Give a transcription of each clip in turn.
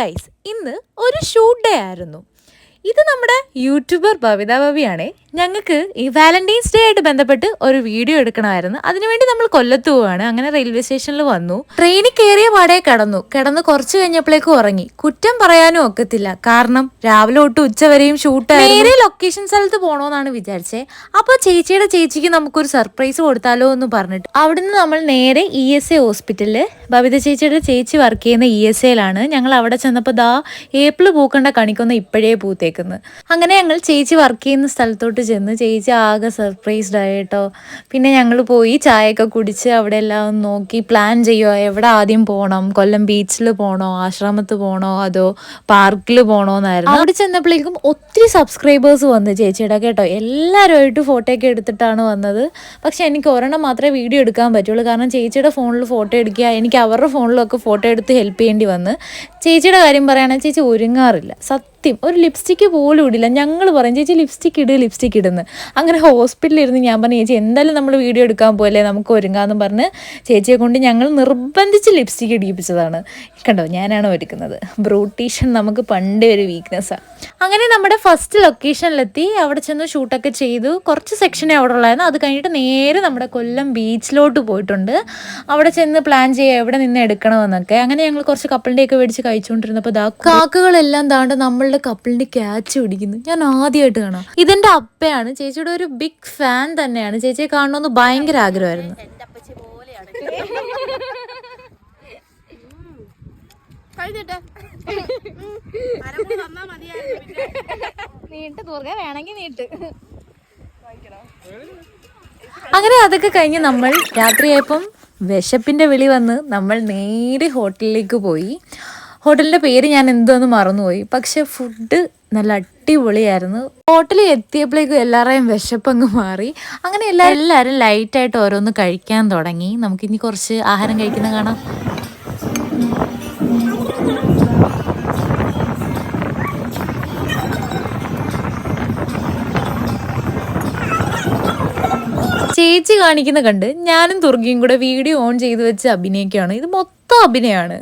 Guys ഇന്ന് ഒരു shoot day ആയിരുന്നു. ഇത് നമ്മുടെ യൂട്യൂബർ ഭവിത ബവിയാണേ ഞങ്ങൾക്ക് ഈ വാലന്റൈൻസ് ഡേ ആയിട്ട് ബന്ധപ്പെട്ട് ഒരു വീഡിയോ എടുക്കണമായിരുന്നു. അതിനുവേണ്ടി നമ്മൾ കൊല്ലത്ത് പോവാണ്. അങ്ങനെ റെയിൽവേ സ്റ്റേഷനിൽ വന്നു. ട്രെയിനിൽ കയറിയ പാടെ കിടന്നു. കിടന്ന് കുറച്ച് കഴിഞ്ഞപ്പോഴേക്കും ഉറങ്ങി. കുറ്റം പറയാനും ഒക്കത്തില്ല. കാരണം രാവിലെ തൊട്ട് ഉച്ചവരെയും ഷൂട്ട് നേരെ ലൊക്കേഷൻ സ്ഥലത്ത് പോകണമെന്നാണ് വിചാരിച്ചേ. അപ്പോൾ ചേച്ചിയുടെ ചേച്ചിക്ക് നമുക്കൊരു സർപ്രൈസ് കൊടുത്താലോ എന്ന് പറഞ്ഞിട്ട്. അവിടുന്ന് നമ്മൾ നേരെ ഇ എസ് എ ഹോസ്പിറ്റലിൽ ബബിത ചേച്ചിയുടെ ചേച്ചി വർക്ക് ചെയ്യുന്ന ഇ എസ് എയിലാണ് ഞങ്ങൾ അവിടെ ചെന്നപ്പോൾ ദാ ഏപ്പിൾ പൂക്കണ്ട കണിക്കൊന്ന് ഇപ്പോഴേ പൂത്തേക്കുന്നത് അങ്ങനെ ഞങ്ങൾ ചേച്ചി വർക്ക് ചെയ്യുന്ന സ്ഥലത്തോട്ട് ചെന്ന് ചേച്ചി ആകെ സർപ്രൈസ്ഡ് ആയിട്ടോ പിന്നെ ഞങ്ങൾ പോയി ചായയൊക്കെ കുടിച്ച് അവിടെ എല്ലാം നോക്കി പ്ലാൻ ചെയ്യുമോ എവിടെ ആദ്യം പോകണം കൊല്ലം ബീച്ചിൽ പോകണോ ആശ്രമത്ത് പോകണോ അതോ പാർക്കിൽ പോകണോ എന്നായിരുന്നു. അവിടെ ചെന്നപ്പോഴേക്കും ഒത്തിരി സബ്സ്ക്രൈബേഴ്സ് വന്നു ചേച്ചിയുടെ കേട്ടോ. എല്ലാവരുമായിട്ട് ഫോട്ടോയൊക്കെ എടുത്തിട്ടാണ് വന്നത്. പക്ഷെ എനിക്ക് ഒരെണ്ണം മാത്രമേ വീഡിയോ എടുക്കാൻ പറ്റുള്ളൂ. കാരണം ചേച്ചിയുടെ ഫോണിൽ ഫോട്ടോ എടുക്കുക എനിക്ക് അവരുടെ ഫോണിലൊക്കെ ഫോട്ടോ എടുത്ത് ഹെൽപ്പ് ചെയ്യേണ്ടി വന്ന്. ചേച്ചിയുടെ കാര്യം പറയുകയാണെങ്കിൽ ചേച്ചി ഒരുങ്ങാറില്ല. സത്യം ഒരു ലിപ്സ്റ്റിക്ക് പോലും ഇടില്ല. ഞങ്ങൾ പറയും ചേച്ചി ലിപ്സ്റ്റിക്ക് ഇട് ലിപ്സ്റ്റിക്ക് ഇടുന്ന്. അങ്ങനെ ഹോസ്പിറ്റലിൽ ഇരുന്ന് ഞാൻ പറഞ്ഞു ചേച്ചി എന്തായാലും നമ്മൾ വീഡിയോ എടുക്കാൻ പോലെ നമുക്ക് ഒരുങ്ങാന്ന് പറഞ്ഞ് ചേച്ചിയെ കൊണ്ട് ഞങ്ങൾ നിർബന്ധിച്ച് ലിപ്സ്റ്റിക്ക് ഇടിപ്പിച്ചതാണ്. കണ്ടോ? ഞാനാണ് ഒരുക്കുന്നത്. ബ്രൂട്ടീഷൻ നമുക്ക് പണ്ടേ ഒരു വീക്ക്നെസ്സാണ് അങ്ങനെ നമ്മുടെ ഫസ്റ്റ് ലൊക്കേഷനിലെത്തി അവിടെ ചെന്ന് ഷൂട്ടൊക്കെ ചെയ്തു. കുറച്ച് സെക്ഷനേ അവിടെ ഉള്ളായിരുന്നു. അത് കഴിഞ്ഞിട്ട് നേരെ നമ്മുടെ കൊല്ലം ബീച്ചിലോട്ട് പോയിട്ടുണ്ട്. അവിടെ ചെന്ന് പ്ലാൻ ചെയ്യുക എവിടെ നിന്ന് എടുക്കണമെന്നൊക്കെ. അങ്ങനെ ഞങ്ങൾ കുറച്ച് കപ്പിളിന്റെയൊക്കെ മേടിച്ച് കഴിച്ചുകൊണ്ടിരുന്നപ്പോൾ ദാ കാക്കകളെല്ലാം താണ്ട് നമ്മളുടെ കപ്പിളിന് ക്യാച്ച് പിടിക്കുന്നു. ഞാൻ ആദ്യമായിട്ട് കാണാം. ഇതെന്റെ അപ്പയാണ്. ചേച്ചിയുടെ ഒരു ബിഗ് ഫാൻ തന്നെയാണ്. ചേച്ചിയെ കാണണമെന്ന് ഭയങ്കര ആഗ്രഹമായിരുന്നു. നീട്ട് വേണമെങ്കിൽ നീട്ട്. അങ്ങനെ അതൊക്കെ കഴിഞ്ഞ് നമ്മൾ രാത്രിയായപ്പം വിശപ്പിന്റെ വിളി വന്ന് നമ്മൾ നേരെ ഹോട്ടലിലേക്ക് പോയി. ഹോട്ടലിന്റെ പേര് ഞാൻ എന്തോന്ന് മറന്നുപോയി. പക്ഷെ ഫുഡ് നല്ല അടിപൊളിയായിരുന്നു. ഹോട്ടലിൽ എത്തിയപ്പോഴേക്കും എല്ലാവരെയും വിശപ്പങ്ങ് മാറി. അങ്ങനെ എല്ലാവരും എല്ലാവരും ലൈറ്റായിട്ട് ഓരോന്ന് കഴിക്കാൻ തുടങ്ങി. നമുക്കിനി കുറച്ച് ആഹാരം കഴിക്കുന്ന കാണാം. ചേച്ചി കാണിക്കുന്ന കണ്ട് ഞാനും തുർക്കിയും കൂടെ വീഡിയോ ഓൺ ചെയ്ത് വെച്ച് അഭിനയിക്കുകയാണ്. ഇത് മൊത്തം അഭിനയമാണ്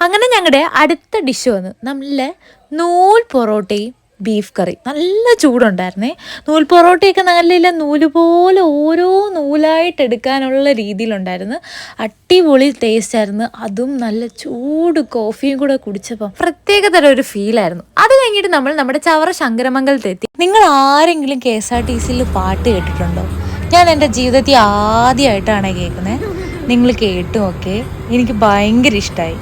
അങ്ങനെ ഞങ്ങളുടെ അടുത്ത ഡിഷ് വന്നു നല്ല നൂൽ പൊറോട്ടയും ബീഫ് കറി നല്ല ചൂടുണ്ടായിരുന്നേ. നൂൽ പൊറോട്ടയൊക്കെ നല്ല നൂൽ പോലെ ഓരോ നൂലായിട്ട് എടുക്കാനുള്ള രീതിയിലുണ്ടായിരുന്നു. അടിപൊളി ടേസ്റ്റ് ആയിരുന്നു. അതും നല്ല ചൂട് കോഫിയും കൂടെ കുടിച്ചപ്പോൾ പ്രത്യേക തരം ഒരു ഫീലായിരുന്നു അത് കഴിഞ്ഞിട്ട് നമ്മൾ നമ്മുടെ ചവറ ശങ്കരമംഗലത്തെത്തി നിങ്ങൾ ആരെങ്കിലും കെ എസ് ആർ ടി സിയിൽ പാട്ട് കേട്ടിട്ടുണ്ടോ? ഞാൻ എന്റെ ജീവിതത്തിൽ ആദ്യമായിട്ടാണ് കേൾക്കുന്നത് നിങ്ങൾ കേട്ടും ഒക്കെ എനിക്ക് ഭയങ്കര ഇഷ്ടമായി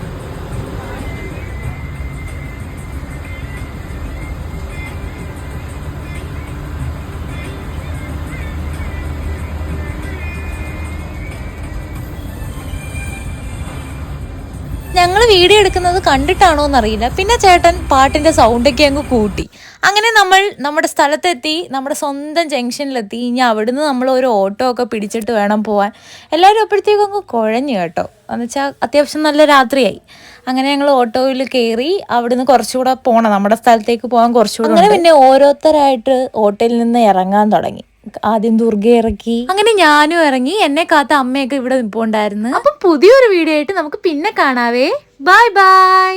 ഞങ്ങൾ വീഡിയോ എടുക്കുന്നത് കണ്ടിട്ടാണോ എന്നറിയില്ല. പിന്നെ ചേട്ടൻ പാട്ടിന്റെ സൗണ്ടൊക്കെ അങ്ങ് കൂട്ടി. അങ്ങനെ നമ്മൾ നമ്മുടെ സ്ഥലത്തെത്തി നമ്മുടെ സ്വന്തം ജംഗ്ഷനിലെത്തി. ഇനി അവിടുന്ന് നമ്മൾ ഒരു ഓട്ടോ ഒക്കെ പിടിച്ചിട്ട് വേണം പോവാൻ. എല്ലാവരും അപ്പോഴത്തേക്കും അങ്ങ് കുഴഞ്ഞു കേട്ടോ. എന്ന് വെച്ചാൽ അത്യാവശ്യം നല്ല രാത്രിയായി. അങ്ങനെ ഞങ്ങൾ ഓട്ടോയിൽ കയറി അവിടുന്ന് കുറച്ചുകൂടെ പോകണം നമ്മുടെ സ്ഥലത്തേക്ക് പോകാൻ കുറച്ചുകൂടെ അങ്ങനെ പിന്നെ ഓരോരുത്തരായിട്ട് ഓട്ടോയിൽ നിന്ന് ഇറങ്ങാൻ തുടങ്ങി. ആദ്യം ദുർഗ ഇറക്കി. അങ്ങനെ ഞാനും ഇറങ്ങി എന്നെ കാത്ത അമ്മയൊക്കെ ഇവിടെ നിൽപ്പുണ്ടായിരുന്നു അപ്പൊ പുതിയൊരു വീഡിയോ ആയിട്ട് നമുക്ക് പിന്നെ കാണാവേ. Bye bye